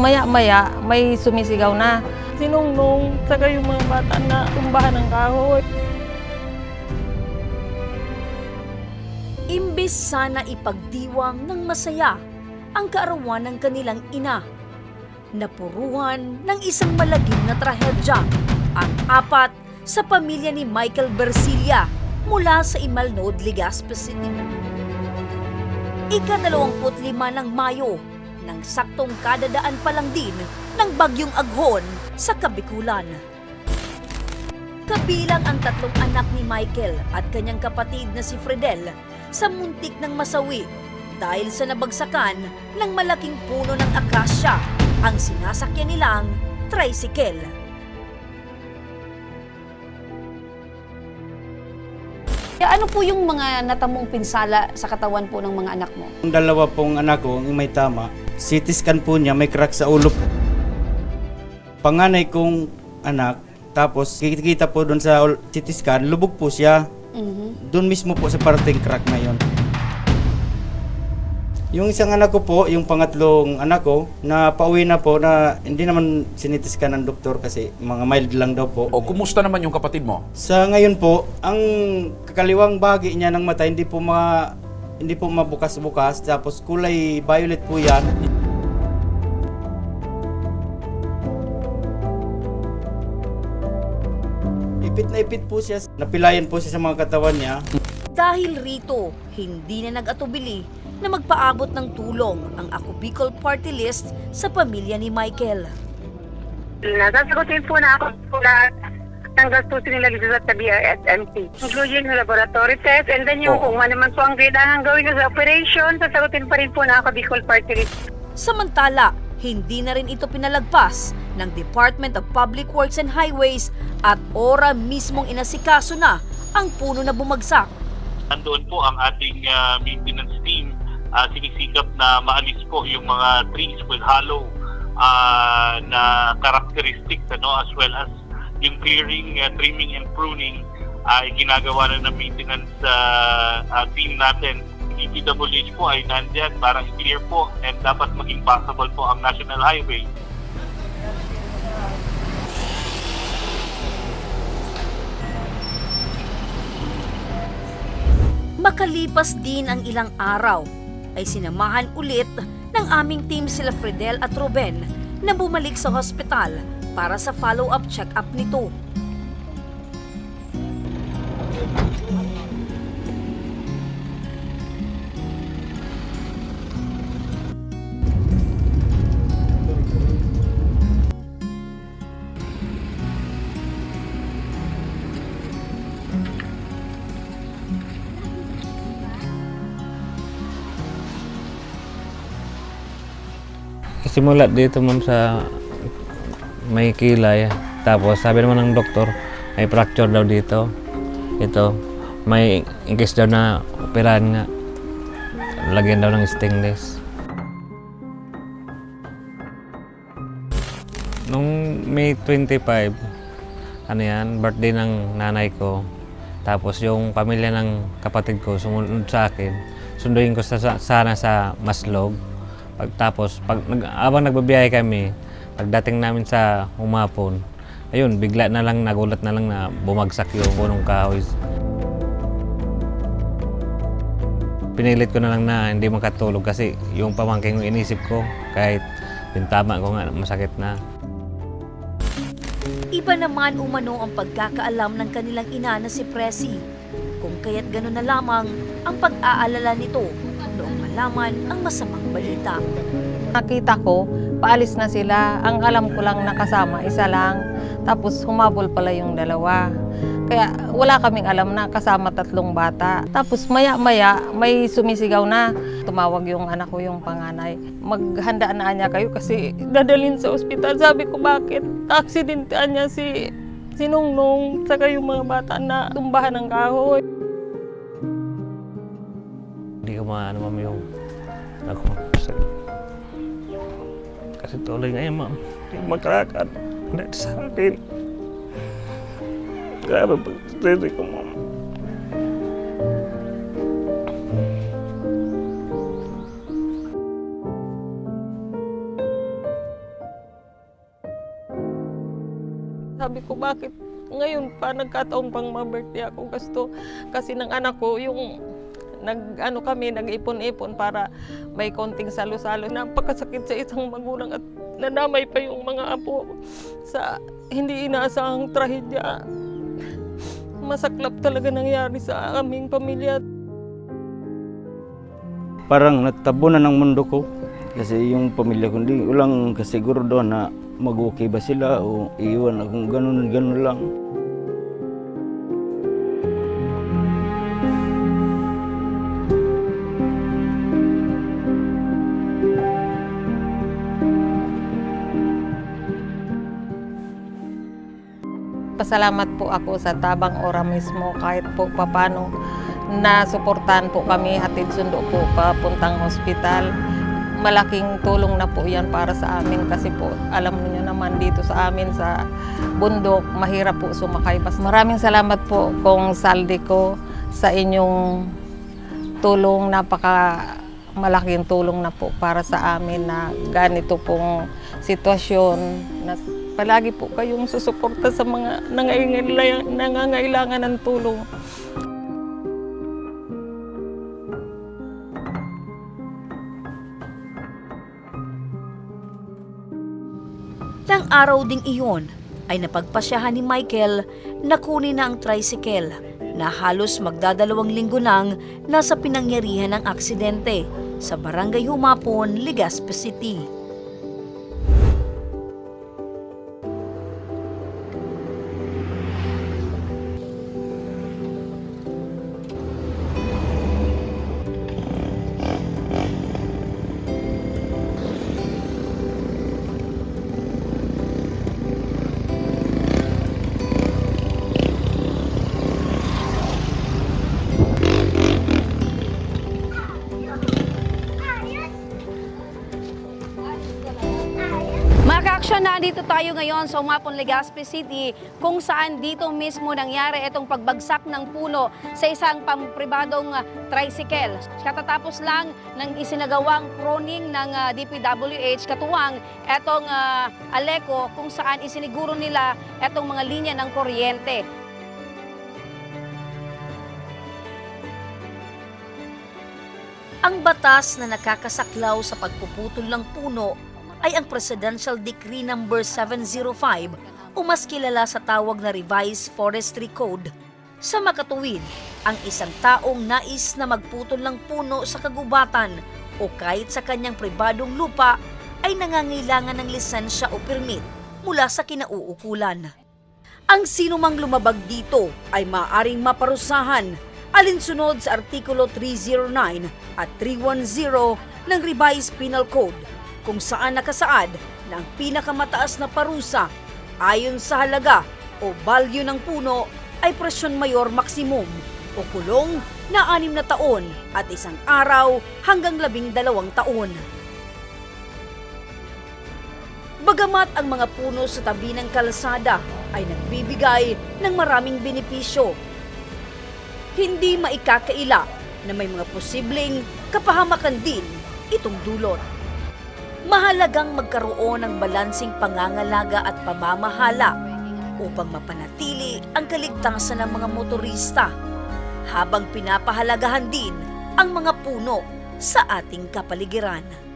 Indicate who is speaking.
Speaker 1: Maya-maya, may sumisigaw na. Sinungnong, saka yung mga bata na tumbahan ng kahoy.
Speaker 2: Imbis sana ipagdiwang ng masaya ang kaarawan ng kanilang ina. Napuruhan ng isang malagim na trahedya ang apat sa pamilya ni Michael Bersilia mula sa Imalnod, Legazpi City. Ika-25 ng Mayo, nang saktong kadadaan pa lang din ng bagyong aghon sa Kabikulan. Kabilang ang tatlong anak ni Michael at kanyang kapatid na si Fredel sa muntik ng masawi dahil sa nabagsakan ng malaking puno ng akasya ang sinasakyan nilang tricycle.
Speaker 3: Kaya ano po yung mga natamong pinsala sa katawan po ng mga anak mo?
Speaker 4: Ang dalawa pong anak ko, yung may tama, CT scan po niya, may crack sa ulo. Panganay kong anak, tapos kikita po doon sa CT scan, lubog po siya.
Speaker 3: Mhm.
Speaker 4: Doon mismo po sa parating crack na yon. Yung isang anak ko po, yung pangatlong anak ko, na pauwi na po na hindi naman sinitiskan ng doktor kasi mga mild lang daw po.
Speaker 5: O kumusta naman yung kapatid mo?
Speaker 4: Sa ngayon po, ang kakaliwang bahagi niya ng mata hindi po ma hindi po mabukas-bukas tapos kulay violet po 'yan. Ipit na ipit po siya. Napilayan po siya sa mga katawan niya.
Speaker 2: Dahil rito, hindi na nag-atubili na magpaabot ng tulong ang Ako Bicol Party List sa pamilya ni Michael.
Speaker 6: Nasasagutin po na ako po lahat ng gastusin nila dito sa BRSMC. Including yung laboratory test and then yung
Speaker 5: Oo.
Speaker 6: kung ano man po ang kailangan gawin sa operation, sasagutin pa rin po na ako Bicol Party List.
Speaker 2: Samantala, hindi na rin ito pinalagpas ng Department of Public Works and Highways at ora mismong inasikaso na ang puno na bumagsak.
Speaker 7: Nandoon po ang ating ah, maintenance team ah, sinisikap na maalis po yung mga trees with hollow ah, na characteristics ano as well as yung clearing, ah, trimming and pruning ay ginagawa na ng maintenance ah, ah, team natin. DPWH po ay nandyan para i-clear po and dapat maging passable po ang National Highway
Speaker 2: Makalipas din ang ilang araw, ay sinamahan ulit ng aming team sila Fredel at Ruben na bumalik sa hospital para sa follow-up check-up nito.
Speaker 8: Simula dito ma'am sa may kilay. Tapos sabi naman ng doktor, may fracture daw dito. Ito, may ingkis daw na operahan nga. Lagyan daw ng stainless. Nung May 25, ano yan, birthday ng nanay ko. Tapos yung pamilya ng kapatid ko sumunod sa akin. Sunduin ko sa, sa- sana sa Maslog. Pagtapos, pag, habang nagbabiyahe kami, pagdating namin sa umapon, ayun, bigla na lang, nagulat na lang na bumagsak yung punong kahoy. Pinilit ko na lang na hindi makatulog kasi yung pamangking ko inisip ko, kahit bintama ko nga, masakit na.
Speaker 2: Iba naman umano ang pagkakaalam ng kanilang ina na si Presi. Kung kaya't gano'n na lamang ang pag-aalala nito malaman ang masamang balita.
Speaker 1: Nakita ko, paalis na sila. Ang alam ko lang nakasama, isa lang. Tapos humabol pala yung dalawa. Kaya wala kaming alam na kasama tatlong bata. Tapos maya-maya, may sumisigaw na. Tumawag yung anak ko, yung panganay. Maghanda na niya kayo kasi dadalhin sa ospital. Sabi ko, bakit? Aksidintean niya si Sinungnong, saka yung mga bata na tumbahan ng kahoy
Speaker 8: umaano ma'am yung nag-concert. Kasi tuloy ngayon ma'am, yung magkarakan, hindi sa akin. Grabe pag-sisi ko ma'am.
Speaker 1: Sabi ko, bakit ngayon pa nagkataon pang ma-birthday ako gasto kasi ng anak ko yung nag ano kami nag-ipon-ipon para may konting salo-salo napakasakit sa isang magulang at nadamay pa yung mga apo sa hindi inaasahang trahedya masaklap talaga nangyari sa aming pamilya
Speaker 4: Parang natabunan ng mundo ko. Kasi yung pamilya ko, hindi ko lang kasiguro doon na mag-okay ba sila o iiwan akong ganun-ganun lang.
Speaker 1: Pasalamat po ako sa Tabang Ora mismo kahit po papano na suportahan po kami hatid sundo po papuntang hospital. Malaking tulong na po yan para sa amin kasi po alam niyo naman dito sa amin sa bundok mahirap po sumakay. Bas maraming salamat po kung saldi ko sa inyong tulong napaka malaking tulong na po para sa amin na ganito pong sitwasyon na palagi po kayong susuporta sa mga nangangailangan, ng tulong.
Speaker 2: Nang araw ding iyon ay napagpasyahan ni Michael na kunin na ang tricycle na halos magdadalawang linggo nang nasa pinangyarihan ng aksidente sa Barangay Humapon, Legazpi City.
Speaker 3: Nandito tayo ngayon sa Umapon, Legazpi City kung saan dito mismo nangyari itong pagbagsak ng puno sa isang pampribadong ah, tricycle. Katatapos lang ng isinagawang proning ng ah, DPWH katuwang etong ah, Aleco kung saan isiniguro nila etong mga linya ng kuryente.
Speaker 2: Ang batas na nakakasaklaw sa pagpuputol ng puno ay ang Presidential Decree No. 705 o mas kilala sa tawag na Revised Forestry Code. Sa makatuwid, ang isang taong nais na magputol ng puno sa kagubatan o kahit sa kanyang pribadong lupa ay nangangailangan ng lisensya o permit mula sa kinauukulan. Ang sinumang lumabag dito ay maaring maparusahan alinsunod sa Artikulo 309 at 310 ng Revised Penal Code kung saan nakasaad na ang pinakamataas na parusa ayon sa halaga o value ng puno ay presyon mayor maximum o kulong na anim na taon at isang araw hanggang labing dalawang taon. Bagamat ang mga puno sa tabi ng kalsada ay nagbibigay ng maraming benepisyo, hindi maikakaila na may mga posibleng kapahamakan din itong dulot. Mahalagang magkaroon ng balansing pangangalaga at pamamahala upang mapanatili ang kaligtasan ng mga motorista habang pinapahalagahan din ang mga puno sa ating kapaligiran.